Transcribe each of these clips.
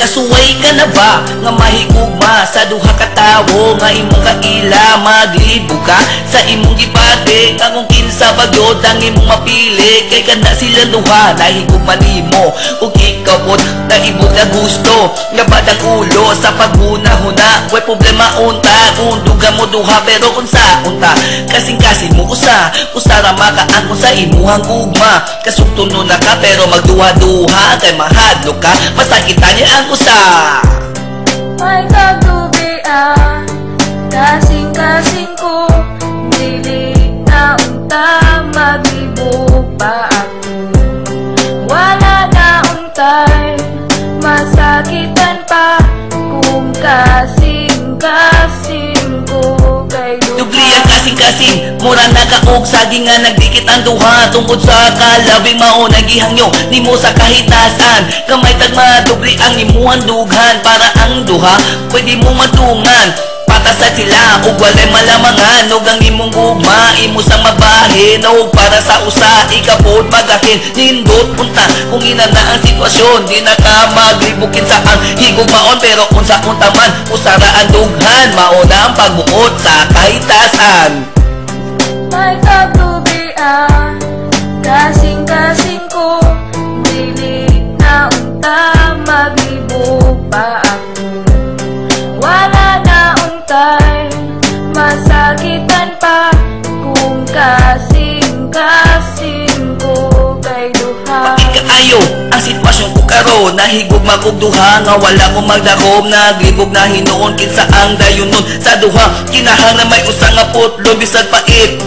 Kasuway ka na ba? Nga mahigugma sa duha ka tawo nga imong kaila maglibo ka. Sa imong gipate nga kung kinsa bagyod ang imong mapili. Kay kana sila duha nahigugma nimo. Ug ikaw pod naibot na gusto nga badang ulo sa paghuna-huna. Way problema unta kung duga mo duha pero kung sa unta kasing-kasing mo usa. Usa ra makaangkon sa imuhang gugma kasugtuno na ka pero magduha-duha kay mahadlo ka. Masakita niya ang usa May katubian Kasing-kasing ko Dili na unta Maglibog pa. Ako Wala na untay Masakitan kasing-kasing Mura na Sagi nga nagdikit ang duha. Tungkod sa kalabing mao Nagihangyo Nimo sa kahitasan. Kamay tagma Dubli ang imuhan dughan Para ang duha Pwede mo matungan Patasad sila ug walay malamangan ug ang imong gugma imo sang mabahin ug para sa usa ikapod pagahin nindot punta. Kung ina na ang sitwasyon di na ka maglibukin sa ang higugmaon pero unsa unta man usara ang dughan mauna ang pagbuot sa kahitasan. May karon nahigog magugduha nga wala ko magdakom naglibog na hinuon kinsa ang dayonon sa duha kinahang na may usa nga putlon bisag pait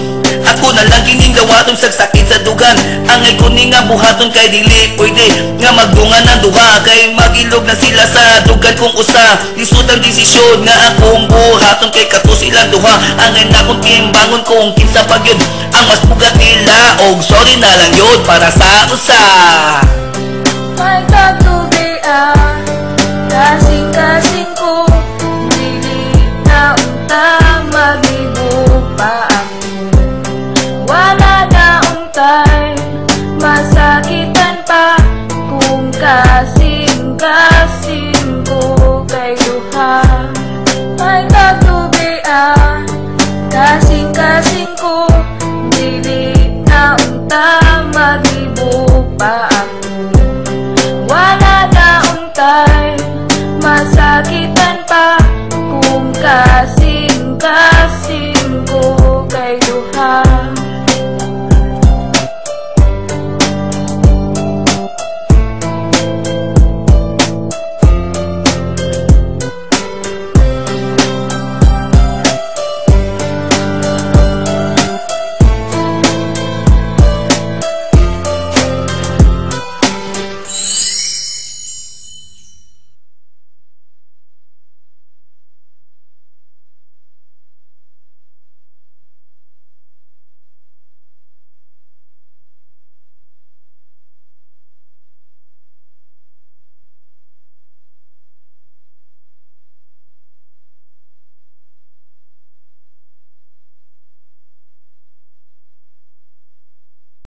ako na lang kining gawaton sa sakit sa dugan angay ko ni nga buhaton kay dili pwede nga magdungan ang duha kay magilog na sila sa dugan kong usa lisod ang desisyon nga akong buhaton kay kato silang duha angay na akong timbangon kung kinsa pag yun ang mas bugat nila og sorry na lang yun para sa usa katubian